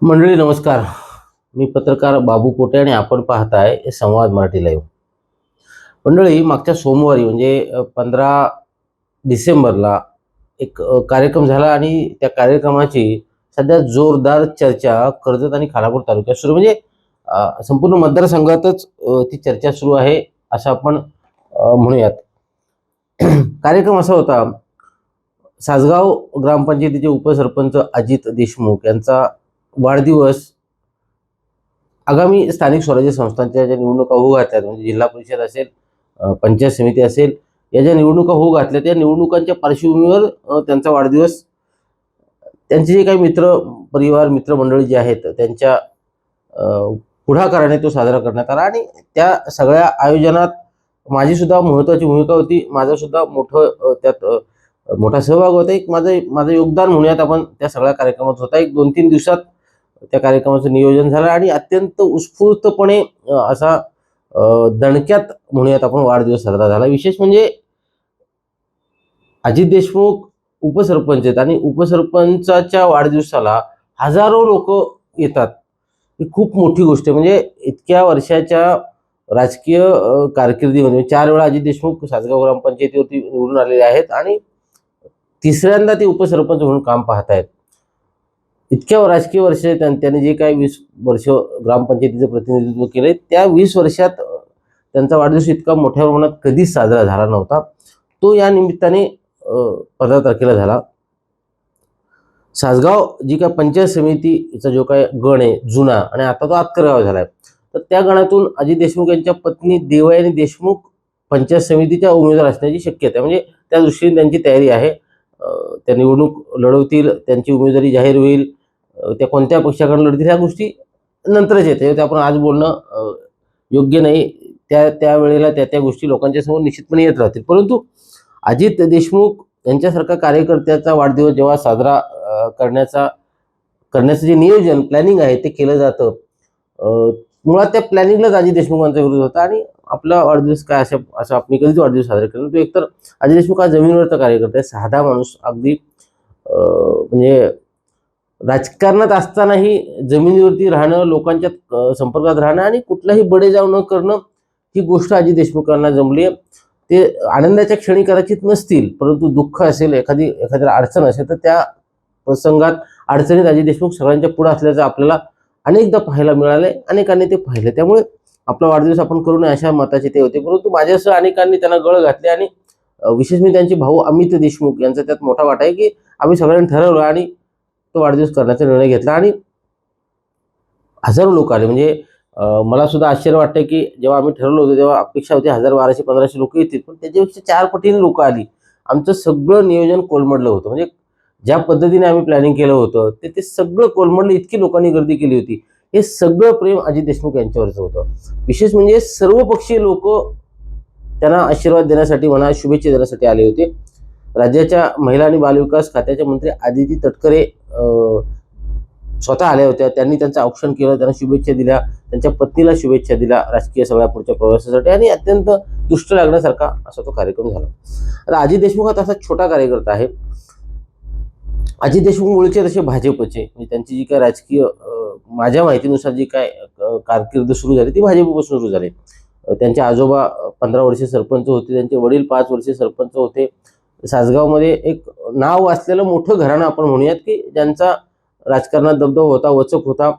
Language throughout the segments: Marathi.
मंडळी नमस्कार. मी पत्रकार बाबू कोटे आणि आपण पाहताय संवाद मराठी लाईव्ह मंडळी मागच्या सोमवारी म्हणजे पंधरा डिसेंबरला एक कार्यक्रम झाला आणि त्या कार्यक्रमाची सध्या जोरदार चर्चा कर्जत आणि खानापूर तालुक्यात सुरू. म्हणजे संपूर्ण मतदारसंघातच ती चर्चा सुरू आहे असं आपण म्हणूयात. कार्यक्रम असा होता सासगाव ग्रामपंचायतीचे उपसरपंच अजित देशमुख यांचा वाढदिवस आगामी स्थानिक स्वराज्य संस्थांच्या ज्या निवडणुका होऊ घातल्यात म्हणजे जिल्हा परिषद असेल पंचायत समिती असेल या ज्या निवडणुका होऊ घातल्या त्या निवडणुकांच्या पार्श्वभूमीवर त्यांचा वाढदिवस त्यांचे जे काही मित्र परिवार मित्रमंडळी जे आहेत त्यांच्या पुढाकाराने तो साजरा करण्यात आला आणि त्या सगळ्या आयोजनात माझी सुद्धा महत्त्वाची भूमिका होती. माझा सुद्धा मोठं त्यात मोठा सहभाग होता. एक माझं माझं योगदान म्हणूयात आपण त्या सगळ्या कार्यक्रमात होता. एक दोन तीन दिवसात त्या कार्यक्रमाचं नियोजन झालं आणि अत्यंत उत्स्फूर्तपणे असा दणक्यात म्हणूयात आपण वाढदिवस साजरा झाला. विशेष म्हणजे अजित देशमुख उपसरपंच आहेत आणि उपसरपंचाच्या वाढदिवसाला हजारो लोक येतात. ही खूप मोठी गोष्ट आहे. म्हणजे इतक्या वर्षाच्या राजकीय कारकिर्दीमध्ये चार वेळा अजित देशमुख सासगाव ग्रामपंचायतीवरती निवडून आलेले आहेत आणि तिसऱ्यांदा ते उपसरपंच म्हणून काम पाहत आहेत इतक्या राजकीय वर्ष त्यांनी जे काही वीस वर्ष ग्रामपंचायतीचं प्रतिनिधित्व केले त्या वीस वर्षात त्यांचा वाढदिवस इतका मोठ्या प्रमाणात कधीच साजरा झाला नव्हता. तो या निमित्ताने पंधरा तारखेला झाला. सासगाव जी काय पंचायत समितीचा जो काय गण आहे जुना आणि आता तो आतकरगाव झालाय. तर त्या गणातून अजित देशमुख यांच्या पत्नी देवयानी देशमुख पंचायत समितीच्या उमेदवार असण्याची शक्यता आहे. म्हणजे त्या दृष्टीने त्यांची तयारी आहे. त्या निवडणूक लढवतील त्यांची उमेदवारी जाहीर होईल. त्या कोणत्या पक्षाकडून लढतील ह्या गोष्टी नंतरच येते. ते आपण आज बोलणं योग्य नाही. त्या त्या वेळेला त्या त्या गोष्टी लोकांच्या समोर निश्चितपणे येत राहतील. परंतु अजित देशमुख यांच्यासारखा कार्यकर्त्याचा वाढदिवस जेव्हा साजरा करण्याचा करण्याचं जे नियोजन प्लॅनिंग आहे ते केलं जातं. मुळात त्या प्लॅनिंगलाच अजित देशमुखांचा विरोध होता आणि आपला वाढदिवस काय असं असं आपण कधीच वाढदिवस साजरा केला तो एकतर अजित देशमुख हा जमिनीवरचा कार्यकर्ता आहे साधा माणूस. अगदी म्हणजे राजकारणात असतानाही जमिनीवरती राहणं लोकांच्या संपर्कात राहणं आणि कुठलाही बडेजाव न करणं ही गोष्ट अजित देशमुखांना जमली आहे ते आनंदाच्या क्षणी कदाचित नसतील परंतु दुःख असेल एखादी एखाद्या अडचण असेल तर त्या प्रसंगात अडचणीत अजित देशमुख सगळ्यांच्या पुढे असल्याचं आपल्याला अनेकदा पाहायला मिळालंय अनेकांनी ते पाहिलं. त्यामुळे आपला वाढदिवस आपण करू नये अशा मताचे ते होते. परंतु माझ्यासह अनेकांनी त्यांना गळ घातले आणि विशेष मी त्यांचे भाऊ अमित देशमुख यांचा त्यात मोठा वाटा आहे की आम्ही सगळ्यांनी ठरवलं आणि तो वाढदिवस करण्याचा निर्णय घेतला आणि हजारो लोक आले. म्हणजे मला सुद्धा आश्चर्य वाटतं की जेव्हा आम्ही ठरवलं होतं तेव्हा अपेक्षा होती हजार बाराशे पंधराशे लोक येतील. पण त्याच्यापेक्षा चार पटीने लोक आली. आमचं सगळं नियोजन कोलमडलं होतं. म्हणजे ज्या पद्धतीने आम्ही प्लॅनिंग केलं होतं ते ते सगळं कोलमडलं इतकी लोकांनी गर्दी केली होती. हे सगळं प्रेम अजित देशमुख यांच्यावरचं होतं. विशेष म्हणजे सर्व पक्षीय लोक त्यांना आशीर्वाद देण्यासाठी म्हणा शुभेच्छा देण्यासाठी आले होते. राज्याच्या महिला आणि बालविकास खात्याचे मंत्री आदिती तटकरे स्वतः आल्या होत्या. त्यांनी त्यांचं औक्षण केलं त्यांना शुभेच्छा दिल्या. त्यांच्या पत्नीला शुभेच्छा दिल्या राजकीय सगळ्या पुढच्या प्रवासासाठी. आणि अत्यंत दुष्ट लागण्यासारखा असा तो कार्यक्रम झाला. आता अजित देशमुख हा तसा छोटा कार्यकर्ता आहे. अजित देशमुख मुळचे तसे भाजपचे. म्हणजे त्यांची जी काय राजकीय माझ्या माहितीनुसार जी काय कारकिर्द कारकीर्द सुरू झाली ती भाजपपासून सुरू झाली. त्यांचे आजोबा पंधरा वर्षे सरपंच होते. त्यांचे वडील पाच वर्षे सरपंच होते. सासगावमध्ये एक नाव असलेलं मोठं घराणं आपण म्हणूयात की ज्यांचा राजकारणात दबदबा होता वचक होता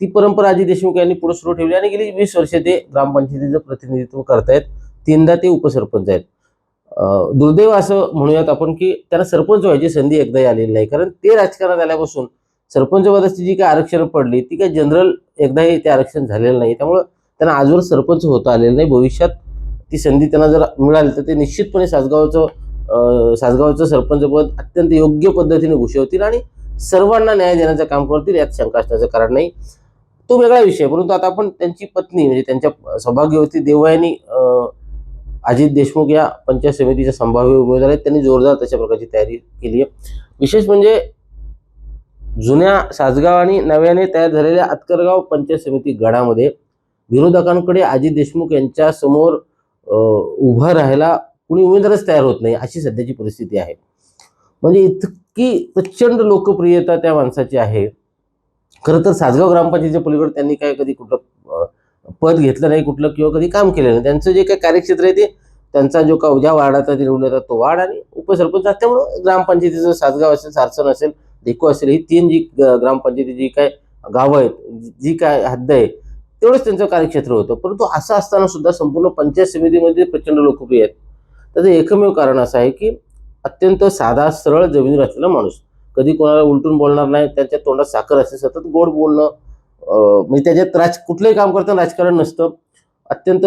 ती परंपरा अजित देशमुख यांनी पुढे सुरू ठेवली आणि गेली वीस वर्षे ते ग्रामपंचायतीचं प्रतिनिधित्व करतायत. तीनदा ते उपसरपंच आहेत. दुर्दैव असं म्हणूयात आपण की त्यांना सरपंच व्हायची संधी एकदाही आलेली नाही. कारण ते राजकारणात आल्यापासून सरपंच पदाची जी काही आरक्षण पडली ती काही जनरल एकदाही ते आरक्षण झालेलं नाही. त्यामुळं त्यांना आजवर सरपंच होता आलेलं नाही. भविष्यात ती संधी त्यांना जर मिळाली तर ते निश्चितपणे सासगावचं सासगावचं सरपंचपद अत्यंत योग्य पद्धतीने घुसवतील आणि सर्वांना न्याय देण्याचं काम करतील यात शंका असण्याचं कारण नाही. तो वेगळा विषय परंतु आता आपण त्यांची पत्नी म्हणजे त्यांच्या सौभाग्यवती देवयानी अजित देशमुख या पंचायत समितीच्या संभाव्य उमेदवार आहेत. त्यांनी जोरदार तशा प्रकारची तयारी केली आहे विशेष म्हणजे जुन्या सासगाव आणि नव्याने तयार झालेल्या आतकरगाव पंचायत समिती गडामध्ये विरोधकांकडे अजित देशमुख यांच्या समोर अं, उभं राहायला कुणी उमेदवारच तयार होत नाही अशी सध्याची परिस्थिती आहे. म्हणजे इतकी प्रचंड लोकप्रियता त्या माणसाची आहे. खरं तर सासगाव ग्रामपंचायतीच्या पलीकडे त्यांनी काय कधी कुठलं पद घेतलं नाही कुठलं किंवा कधी काम केलं नाही. त्यांचं जे काही कार्यक्षेत्र आहे ते त्यांचा जो का ज्या वार्डाचा ते निवडून येतात तो वार्ड आणि उपसरपंच त्यामुळं ग्रामपंचायतीचं सासगाव असेल सारसन असेल देखो असेल ही तीन जी ग्रामपंचायती जी काय गावं आहेत जी- जी काय हद्द आहे तेवढंच त्यांचं कार्यक्षेत्र होतं. परंतु असं असताना सुद्धा संपूर्ण पंचायत समितीमध्ये प्रचंड लोकप्रिय आहेत. त्याचं एकमेव कारण असं आहे की अत्यंत साधा सरळ जमिनीवर असलेला माणूस. कधी कोणाला उलटून बोलणार नाही त्यांच्या तोंडात साखर असते सतत गोड बोलणं म्हणजे त्याच्यात राज कुठलंही काम करताना राजकारण नसतं. अत्यंत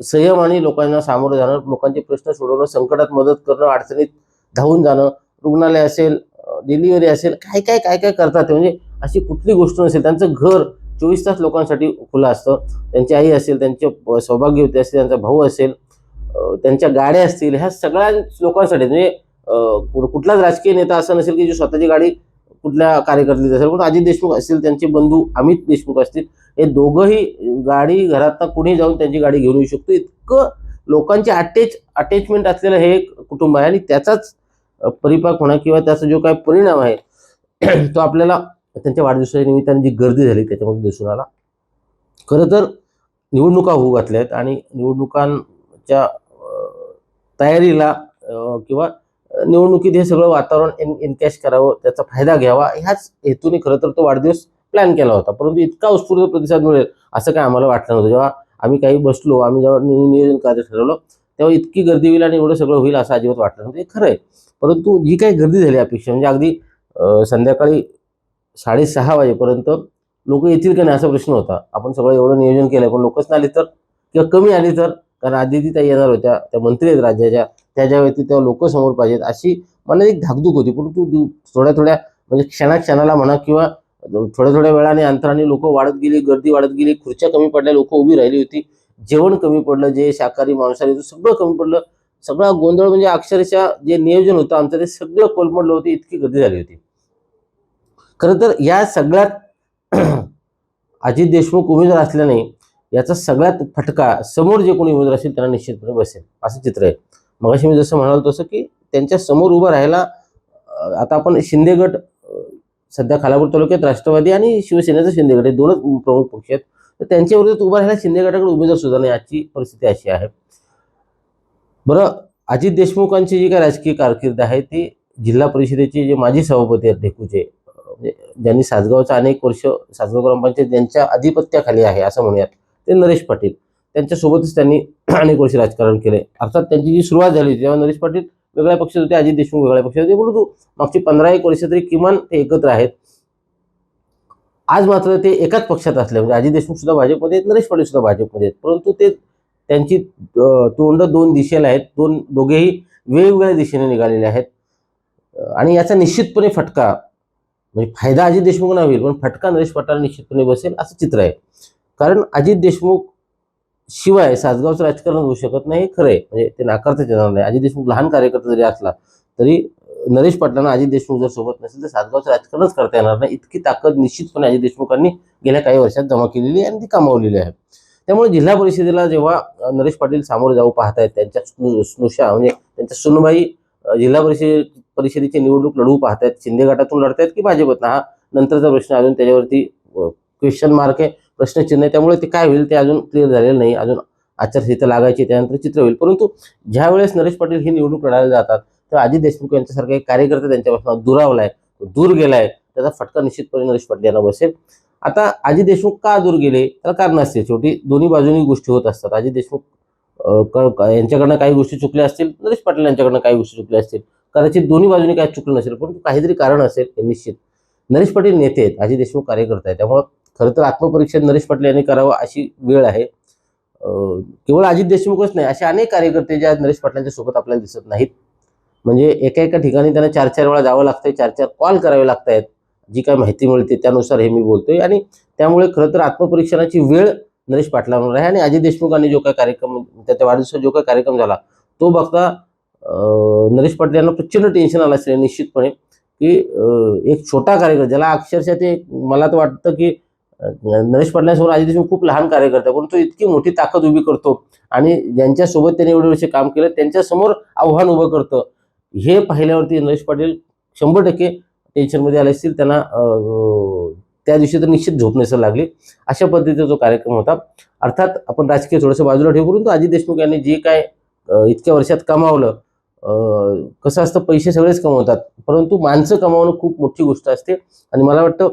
संयम आणि लोकांना सामोरं जाणं लोकांचे प्रश्न सोडवणं संकटात मदत करणं अडचणीत धावून जाणं रुग्णालय असेल डिलिव्हरी असेल काय काय काय काय करतात म्हणजे अशी कुठली गोष्ट नसेल. त्यांचं घर चोवीस तास लोकांसाठी खुलं असतं. त्यांची आई असेल त्यांचे प- सौभाग्यवती असेल त्यांचा भाऊ असेल त्यांच्या गाड्या असतील ह्या सगळ्या लोकांसाठी म्हणजे कु- कुठलाच राजकीय नेता असा नसेल की जो स्वतःची गाडी कुठल्या कार्यकर्त्याची असेल पण अजित देशमुख असतील त्यांचे बंधू अमित देशमुख असतील हे दोघंही गाडी घरातनं कुणी जाऊन त्यांची गाडी घेऊन येऊ शकतो. इतकं लोकांचे अटॅच अटॅचमेंट असलेलं हे एक कुटुंब आहे आणि त्याचाच परिपाक होणं किंवा त्याचा जो काय परिणाम आहे तो आपल्याला त्यांच्या वाढदिवसाच्या निमित्ताने जी गर्दी झाली त्याच्यामध्ये दिसून आला. खरं तर निवडणुका होऊ घातल्या आहेत आणि निवडणुकां च्या तयारीला किंवा निवडणुकीत हे सगळं वातावरण एन एनकॅश करावं त्याचा फायदा घ्यावा ह्याच हेतूने खरं तर तो वाढदिवस प्लॅन केला होता. परंतु इतका उत्स्फूर्त प्रतिसाद मिळेल असं काय आम्हाला वाटलं नव्हतं. जेव्हा आम्ही काही बसलो आम्ही जेव्हा नियोजन कार्य ठरवलं तेव्हा इतकी गर्दी होईल आणि एवढं सगळं होईल असं अजिबात वाटलं नव्हतं. हे खरं आहे. परंतु जी काही गर्दी झाली अपेक्षा म्हणजे अगदी संध्याकाळी साडेसहा वाजेपर्यंत लोक येतील का नाही असा प्रश्न होता. आपण सगळं एवढं नियोजन केलं पण लोकच नाही आली तर किंवा कमी आली तर कारण आदिती त्या येणार होत्या त्या मंत्री आहेत राज्याच्या त्या व्यक्ती तेव्हा लोक समोर पाहिजेत अशी मला एक धाकधूक होती. परंतु थोड्या थोड्या म्हणजे क्षणा क्षणाला म्हणा किंवा थोड्या थोड्या वेळाने अंतराने लोक वाढत गेली गर्दी वाढत गेली खुर्च्या कमी पडल्या लोक उभी राहिली होती जेवण कमी पडलं जे शाकाहारी मांसाहारी सगळं कमी पडलं. सगळा गोंधळ म्हणजे अक्षरशः जे नियोजन होतं आमचं ते सगळं कोलमडलं होतं इतकी गर्दी झाली होती. खरं तर या सगळ्यात अजित देशमुख उमेदवार असल्याने याचा सगळ्यात फटका समोर जे कोणी उमेदवार असेल त्यांना निश्चितपणे बसेल. असं चित्र आहे. मगाशी मी जसं म्हणालो तसं की त्यांच्यासमोर उभं राहायला आता आपण शिंदे गट सध्या खालापूर तालुक्यात राष्ट्रवादी आणि शिवसेनेचा शिंदे गट हे दोनच प्रमुख पक्ष आहेत. तर त्यांच्या विरोधात उभा राहायला शिंदे गटाकडे उमेदवार सुद्धा नाही. आजची परिस्थिती अशी आहे. बरं अजित देशमुखांची जी काय राजकीय कारकीर्द आहे ती जिल्हा परिषदेचे जे माजी सभापती आहेत ढेकूचे म्हणजे ज्यांनी सासगावचा अनेक वर्ष सासगाव ग्रामपंचायत ज्यांच्या अधिपत्याखाली आहे असं म्हणूयात. ते नरेश पाटील. त्यांच्यासोबतच त्यांनी अनेक वर्ष राजकारण केले. अर्थात त्यांची जी सुरुवात झाली तेव्हा नरेश पाटील वेगळ्या पक्षात होते अजित देशमुख वेगळ्या पक्षात होते परंतु मागची पंधरा एक वर्ष तरी किमान ते एकत्र आहेत. आज मात्र ते एकाच पक्षात असले म्हणजे अजित देशमुख सुद्धा भाजपमध्ये आहेत नरेश पाटील सुद्धा भाजपमध्ये आहेत. परंतु ते त्यांची तोंड दोन दिशेला आहेत दोन दोघेही वेगवेगळ्या दिशेने निघालेले आहेत. आणि याचा निश्चितपणे फटका म्हणजे फायदा अजित देशमुखांना होईल पण फटका नरेश पाटलांना निश्चितपणे बसेल असं चित्र आहे. कारण अजित देशमुख शिवाय सासगावचं राजकारण होऊ शकत नाही खरं आहे. म्हणजे ते नाकारताच येणार नाही. अजित देशमुख लहान कार्यकर्ता जरी असला तरी नरेश पाटलांना अजित देशमुख जर सोबत नसेल तर सासगावचं राजकारणच करता येणार नाही. इतकी ताकद निश्चितपणे अजित देशमुखांनी गेल्या काही वर्षात जमा केलेली आहे आणि ती कमावलेली आहे. त्यामुळे जिल्हा परिषदेला जेव्हा नरेश पाटील सामोरे जाऊ पाहतायत त्यांच्या स्नुषा म्हणजे त्यांच्या सुनबाई जिल्हा परिषद परिषदेची निवडणूक लढवू पाहतायत शिंदे गटातून लढतायत की भाजपत हा नंतरचा प्रश्न अजून त्याच्यावरती क्वेश्चन मार्क आहे. प्रश्नचिन्ह आहे. त्यामुळे ते काय होईल ते अजून क्लिअर झालेलं नाही. अजून आचारसंहिता लागायची त्यानंतर चित्र होईल. परंतु ज्या वेळेस नरेश पाटील ही निवडणूक लढायला जातात तेव्हा अजित देशमुख यांच्यासारखे एक कार्यकर्ता त्यांच्यापासून दुरावलाय दूर गेलाय. त्याचा फटका निश्चितपणे नरेश पाटील यांना बसेल. आता अजित देशमुख का दूर गेले? त्याला कारण असते. शेवटी दोन्ही बाजूनी गोष्टी होत असतात. अजित देशमुख यांच्याकडनं काही गोष्टी चुकल्या असतील नरेश पाटील यांच्याकडनं काही गोष्टी चुकल्या असतील. कदाचित दोन्ही बाजूने काही चुकलं नसेल परंतु काहीतरी कारण असेल हे निश्चित. नरेश पाटील नेते आहेत. अजित देशमुख कार्यकर्ता आहे त्यामुळं खरं तर आत्मपरीक्षण नरेश पाटील यांनी करावं अशी वेळ आहे. केवळ अजित देशमुखच नाही असे अनेक कार्यकर्ते जे आज नरेश पाटलांच्या सोबत आपल्याला दिसत नाहीत. म्हणजे एका एका ठिकाणी त्यांना चार चार वेळा जावं लागतंय चार चार कॉल करावे लागत आहेत जी काय माहिती मिळते त्यानुसार हे मी बोलतोय. आणि त्यामुळे खरं तर आत्मपरीक्षणाची वेळ नरेश पाटलांवर आहे आणि अजित देशमुखांनी जो काय कार्यक्रम त्याच्या वाढदिवसाचा जो काय कार्यक्रम झाला तो बघता नरेश पाटील यांना प्रचंड टेन्शन आलं असेल निश्चितपणे की एक छोटा कार्यक्रम ज्याला अक्षरशः ते मला तर वाटतं की नरेश पाटलांसमोर अजित देशमुख खूप लहान कार्यकर्ता परंतु इतकी मोठी ताकद उभी करतो आणि ज्यांच्यासोबत त्यांनी एवढे वर्ष काम केलं त्यांच्यासमोर आव्हान उभं करतं. हे पाहिल्यावरती नरेश पाटील शंभर टक्के टेन्शनमध्ये आले असतील त्यांना त्या दिवशी तर निश्चित झोप नसेल लागली. अशा पद्धतीचा जो कार्यक्रम होता अर्थात आपण राजकीय थोडंसं बाजूला ठेवू परंतु अजित देशमुख यांनी जे काय इतक्या वर्षात कमावलं कसं असतं पैसे सगळेच कमवतात परंतु माणसं कमावणं खूप मोठी गोष्ट असते. आणि मला वाटतं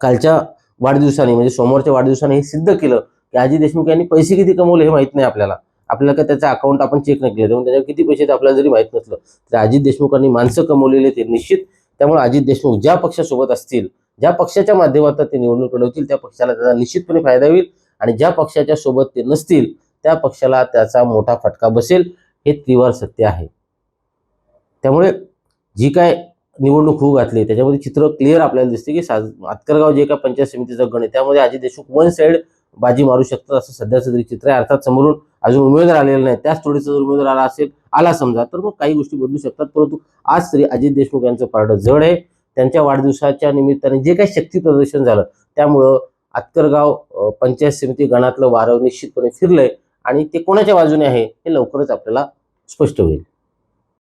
कालच्या वाढदिवसाने म्हणजे सोमवारच्या वाढदिवसाने हे सिद्ध केलं की अजित देशमुख यांनी पैसे किती कमवले हे माहीत नाही आपल्याला. आपल्याला का त्याचं अकाउंट आपण चेक नाही केलं. त्यामुळे त्याच्यावर किती पैसे ते आपल्याला जरी माहीत नसलं तर अजित देशमुखांनी माणसं कमवलेले ते निश्चित. त्यामुळे अजित देशमुख ज्या पक्षासोबत असतील ज्या पक्षाच्या माध्यमातून ते निवडणूक लढवतील त्या पक्षाला त्याचा निश्चितपणे फायदा होईल. आणि ज्या पक्षाच्या सोबत ते नसतील त्या पक्षाला त्याचा मोठा फटका बसेल. हे त्रिवार सत्य आहे. त्यामुळे जी काय निवडणूक होऊ घातली. त्याच्यामध्ये चित्र क्लिअर आपल्याला दिसते की साज आतकरगाव जे काय पंचायत समितीचं गण आहे त्यामध्ये अजित देशमुख वन साईड बाजी मारू शकतात असं सध्याचं तरी चित्र आहे. अर्थात समोरून अजून उमेदवार आलेला नाही त्याच थोडीचा जर उमेदवार आला असेल आला समजा तर मग काही गोष्टी बदलू शकतात. परंतु आज तरी अजित देशमुख यांचं पारडं जड आहे. त्यांच्या वाढदिवसाच्या निमित्ताने जे काही शक्ती प्रदर्शन झालं त्यामुळं आतकरगाव पंचायत समिती गणातलं वारं निश्चितपणे फिरलंय आणि ते कोणाच्या बाजूने आहे हे लवकरच आपल्याला स्पष्ट होईल.